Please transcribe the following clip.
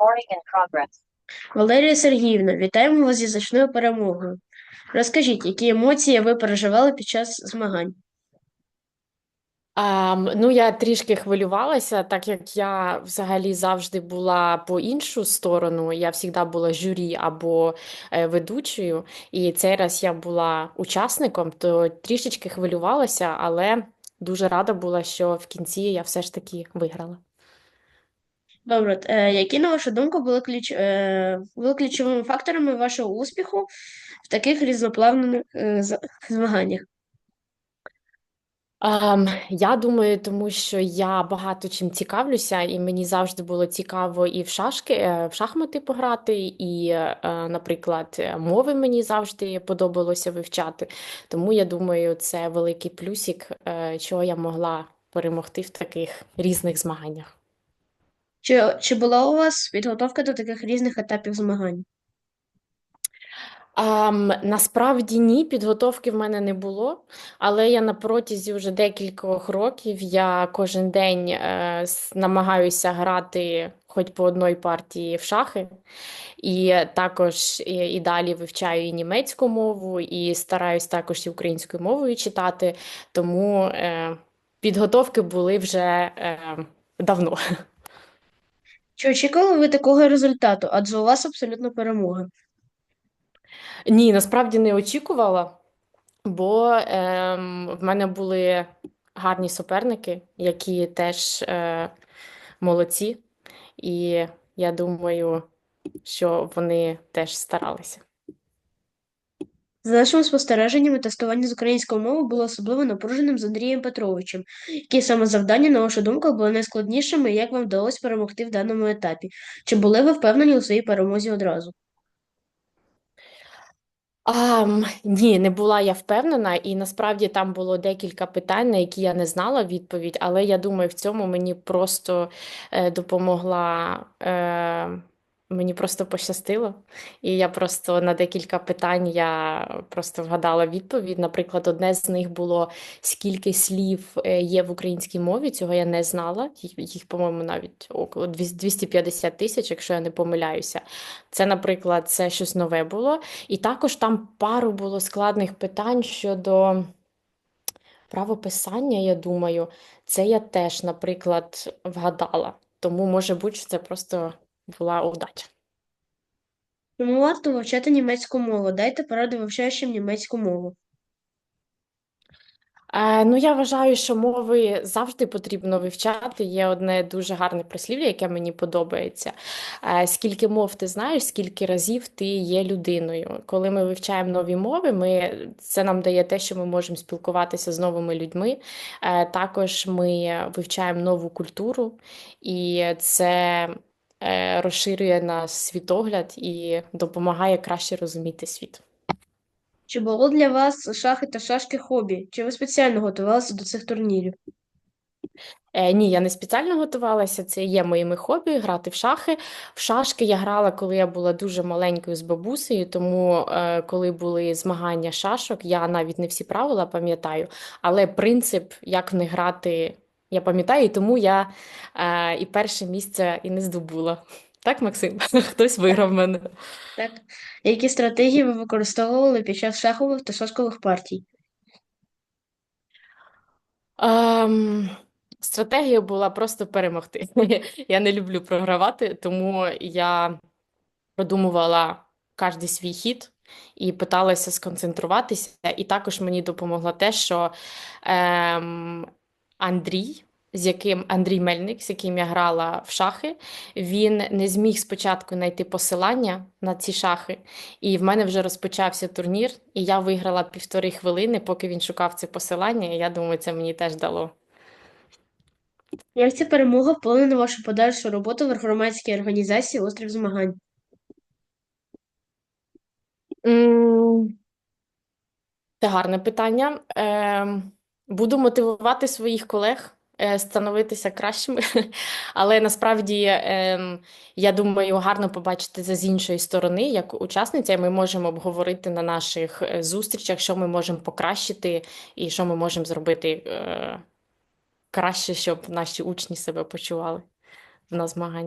In progress. Валерія Сергіївна, вітаємо вас зі значною перемогою. Розкажіть, які емоції ви переживали під час змагань? А, ну, я трішки хвилювалася, так як я взагалі завжди була по іншу сторону. Я завжди була журі або е, ведучою, і цей раз я була учасником, то трішечки хвилювалася, але дуже рада була, що в кінці я все ж таки виграла. Добре, е, які, на вашу думку, були ключ, е, були ключовими факторами вашого успіху в таких різноплавних е, змаганнях? Ем, я думаю, тому що я багато чим цікавлюся, і мені завжди було цікаво і в шашки, е, в шахмати пограти, і, наприклад, мови мені завжди подобалося вивчати. Тому я думаю, це великий плюсик, чого я могла перемогти в таких різних змаганнях. Чи, чи була у вас підготовка до таких різних етапів змагань? Ам, насправді ні, підготовки в мене не було, але я на протязі вже декількох років я кожен день е, намагаюся грати хоч по одній партії в шахи, і також і, і далі вивчаю і німецьку мову, і стараюсь також і українською мовою читати, тому е, підготовки були вже е, давно. Чи очікували ви такого результату? Адже у вас абсолютно перемога. Ні, насправді не очікувала. Бо ем, в мене були гарні суперники, які теж е, молодці, і я думаю, що вони теж старалися. За нашими спостереженнями, тестування з української мови було особливо напруженим з Андрієм Петровичем. Які саме завдання, на вашу думку, були найскладнішими і як вам вдалося перемогти в даному етапі? Чи були ви впевнені у своїй перемозі одразу? А, ні, не була я впевнена, і насправді там було декілька питань, на які я не знала відповідь, але я думаю, в цьому мені просто е, допомогла. Е, Мені просто пощастило, і я просто на декілька питань я просто вгадала відповідь. Наприклад, одне з них було скільки слів е, є в українській мові, цього я не знала. Їх, по-моєму, навіть около 250 тисяч, якщо я не помиляюся. Це, наприклад, це щось нове було. І також там пару було складних питань щодо правописання, я думаю. Це я теж, наприклад, вгадала. Тому може бути, що це просто була удача. Чому варто вивчати німецьку мову? Дайте поради вивчаючим німецьку мову. Е, ну, я вважаю, що мови завжди потрібно вивчати. Є одне дуже гарне прислів'я, яке мені подобається. Е, скільки мов ти знаєш, скільки разів ти є людиною. Коли ми вивчаємо нові мови, ми, це нам дає те, що ми можемо спілкуватися з новими людьми. Е, також ми вивчаємо нову культуру, і це е, розширює наш світогляд і допомагає краще розуміти світ. Чи було для вас шахи та шашки хобі? Чи ви спеціально готувалися до цих турнірів? Е, ні, я не спеціально готувалася. Це є моїми хобі грати в шахи. В шашки я грала, коли я була дуже маленькою з бабусею, тому е, коли були змагання шашок, я навіть не всі правила пам'ятаю, але принцип, як них грати, я пам'ятаю, і тому я е, і перше місце і не здобула. Так, Максим? Хтось виграв мене. Так. Які стратегії ви використовували під час шахових та шашкових партій? Ем, стратегія була просто перемогти. Я не люблю програвати, тому я продумувала кожен свій хід і питалася сконцентруватися. І також мені допомогло те, що ем, Андрій, з яким Андрій Мельник, з яким я грала в шахи, він не зміг спочатку знайти посилання на ці шахи, і в мене вже розпочався турнір, і я виграла півтори хвилини, поки він шукав це посилання. І я думаю, це мені теж дало. Як ця перемога вплине на вашу подальшу роботу в громадській організації Острів змагань? Це гарне питання. Ем, буду мотивувати своїх колег е, становитися кращими, але насправді ем, я думаю, гарно побачити це з іншої сторони, як учасниця. Ми можемо обговорити на наших е, зустрічах, що ми можемо покращити і що ми можемо зробити е, краще, щоб наші учні себе почували на змаганнях.